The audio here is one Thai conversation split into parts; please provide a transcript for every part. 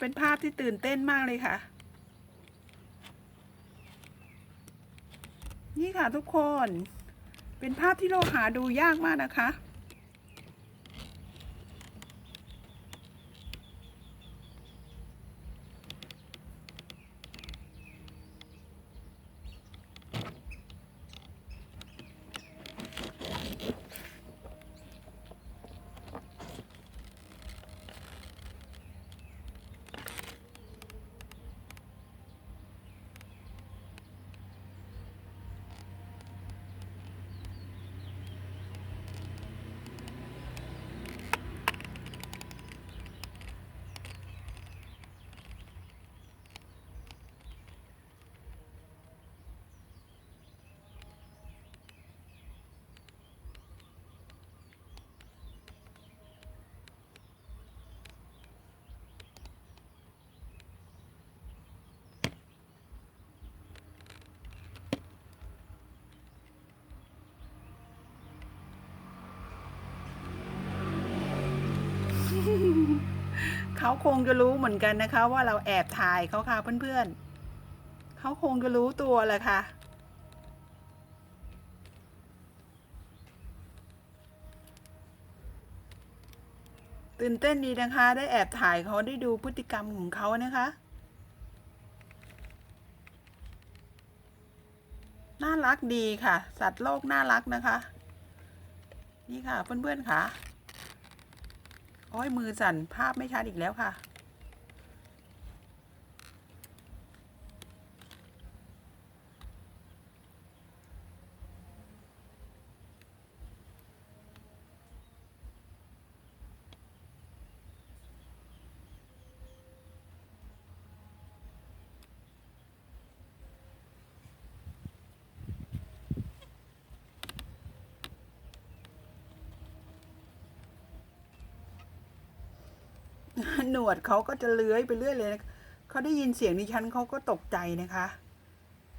เป็นภาพที่ตื่นเต้นมากเลยค่ะ นี่ค่ะทุกคน เป็นภาพที่เราหาดูยากมากนะคะ เขาคงจะรู้เหมือนกันนะคะ ว่าเราแอบถ่ายเขาค่ะเพื่อนๆ เขาคงจะรู้ตัวแหละค่ะ ตื่นเต้นดีนะคะ ได้แอบถ่ายเขาได้ดูพฤติกรรมของเขานะคะ น่ารักดีค่ะ สัตว์โลกน่ารักนะคะ นี่ค่ะเพื่อนๆค่ะ โอ้ยมือสั่นภาพไม่ชัดอีกแล้วค่ะ หนวดเขาก็จะเลื้อยไปเรื่อยเลยนะเขาได้ยินเสียงดิฉันเขาก็ตกใจนะคะ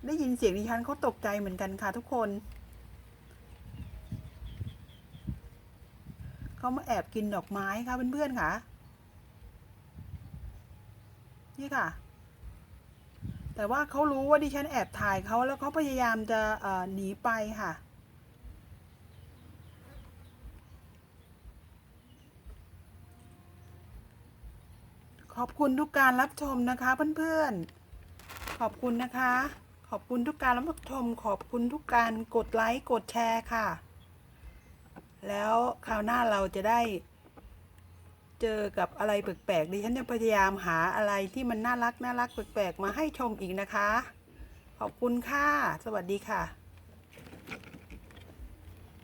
ได้ยินเสียงดิฉันเขาตกใจเหมือนกันค่ะทุกคน เขามาแอบกินดอกไม้ค่ะเพื่อนๆค่ะ นี่ค่ะ แต่ว่าเขารู้ว่าดิฉันแอบถ่ายเขาแล้วเขาพยายามจะหนีไปค่ะ ขอบคุณทุกการรับชมนะคะเพื่อนๆ ขอบคุณนะคะ ขอบคุณทุกการรับชม ขอบคุณทุกการกดไลค์กดแชร์ค่ะ แล้วคราวหน้าเราจะได้ เจอกับอะไรแปลกๆดิฉันจะพยายามหาอะไรที่มันน่ารักน่ารักแปลกๆมาให้ชมอีกนะคะ ขอบคุณค่ะ สวัสดีค่ะ